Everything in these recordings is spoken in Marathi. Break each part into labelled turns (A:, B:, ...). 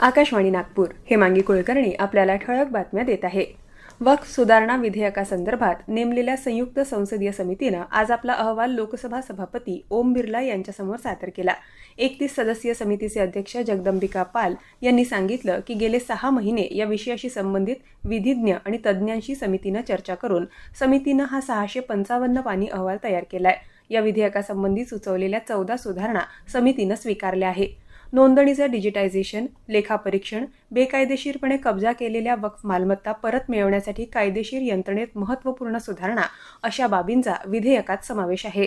A: आकाशवाणी नागपूर हेमांगी कुलकर्णी आपल्याला ठळक बातम्या देत आहे. वक्फ सुधारणा विधेयकासंदर्भात नेमलेल्या संयुक्त संसदीय समितीनं आज आपला अहवाल लोकसभा सभापती ओम बिर्ला यांच्यासमोर सादर केला. एकतीस सदस्यीय समितीचे अध्यक्ष जगदंबिका पाल यांनी सांगितलं की गेले सहा महिने या विषयाशी संबंधित विधिज्ञ आणि तज्ज्ञांशी समितीनं चर्चा करून समितीनं हा सहाशे पंचावन्न पानी अहवाल तयार केलाय. या विधेयकासंबंधी सुचवलेल्या चौदा सुधारणा समितीनं स्वीकारल्या आहे. नोंदणीचं डिजिटायझेशन लेखापरीक्षण बेकायदेशीरपणे कब्जा केलेल्या वक्फ मालमत्ता परत मिळवण्यासाठी कायदेशीर यंत्रणेत महत्त्वपूर्ण सुधारणा अशा बाबींचा विधेयकात समावेश आहे.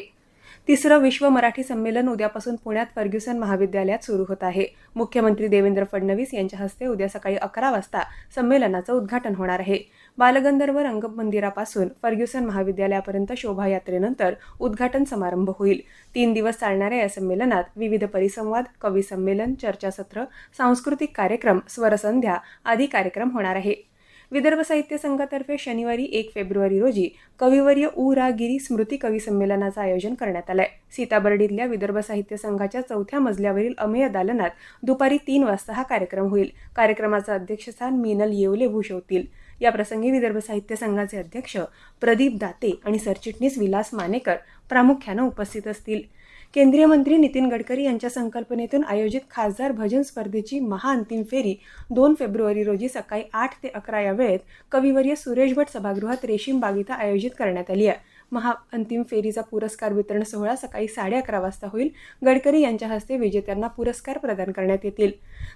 A: तिसरं विश्व मराठी संमेलन उद्यापासून पुण्यात फर्ग्युसन महाविद्यालयात सुरू होत आहे. मुख्यमंत्री देवेंद्र फडणवीस यांच्या हस्ते उद्या सकाळी अकरा वाजता संमेलनाचं उद्घाटन होणार आहे. बालगंधर्व रंगमंदिरापासून फर्ग्युसन महाविद्यालयापर्यंत शोभायात्रेनंतर उद्घाटन समारंभ होईल. तीन दिवस चालणाऱ्या या संमेलनात विविध परिसंवाद कवी संमेलन चर्चासत्र सांस्कृतिक कार्यक्रम स्वरसंध्या आदी कार्यक्रम होणार आहे. विदर्भ साहित्य संघातर्फे शनिवारी एक फेब्रुवारी रोजी कविवर्य उ. रा. गिरी स्मृती कवी संमेलनाचं आयोजन करण्यात आलंय. सीताबर्डीतल्या विदर्भ साहित्य संघाच्या चौथ्या मजल्यावरील अमेय दालनात दुपारी तीन वाजता हा कार्यक्रम होईल. कार्यक्रमाचं अध्यक्षस्थान मीनल येवले भूषवतील. या प्रसंगी विदर्भ साहित्य संघाचे अध्यक्ष प्रदीप दाते आणि सरचिटणीस विलास मानेकर प्रामुख्यानं उपस्थित असतील. केंद्रीय मंत्री नितीन गडकरी यांच्या संकल्पनेतून आयोजित खासदार भजन स्पर्धेची महाअंतिम फेरी दोन फेब्रुवारी रोजी सकाळी आठ ते अकरा या वेळेत कविवर्य सुरेश भट सभागृहात रेशीम इथं आयोजित करण्यात आली आहे. महाअंतिम फेरीचा पुरस्कार वितरण सोहळा सकाळी साडे अकरा वाजता होईल. गडकरी यांच्या हस्ते विजेत्यांना पुरस्कार प्रदान करण्यात येतील.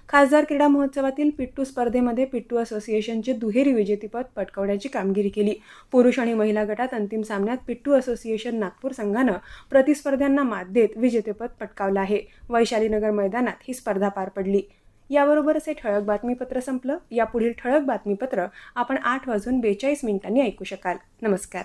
A: खासदार क्रीडा महोत्सवातील पिट्टू स्पर्धेमध्ये पिट्टू असोसिएशनचे दुहेरी विजेतेपद पटकावण्याची कामगिरी केली. पुरुष आणि महिला गटात अंतिम सामन्यात पिट्टू असोसिएशन नागपूर संघानं प्रतिस्पर्ध्यांना मात देत विजेतेपद पटकावलं आहे. वैशालीनगर मैदानात ही स्पर्धा पार पडली. याबरोबरच हे ठळक बातमीपत्र संपलं. यापुढील ठळक बातमीपत्र आपण आठ वाजून बेचाळीस मिनिटांनी ऐकू शकाल. नमस्कार.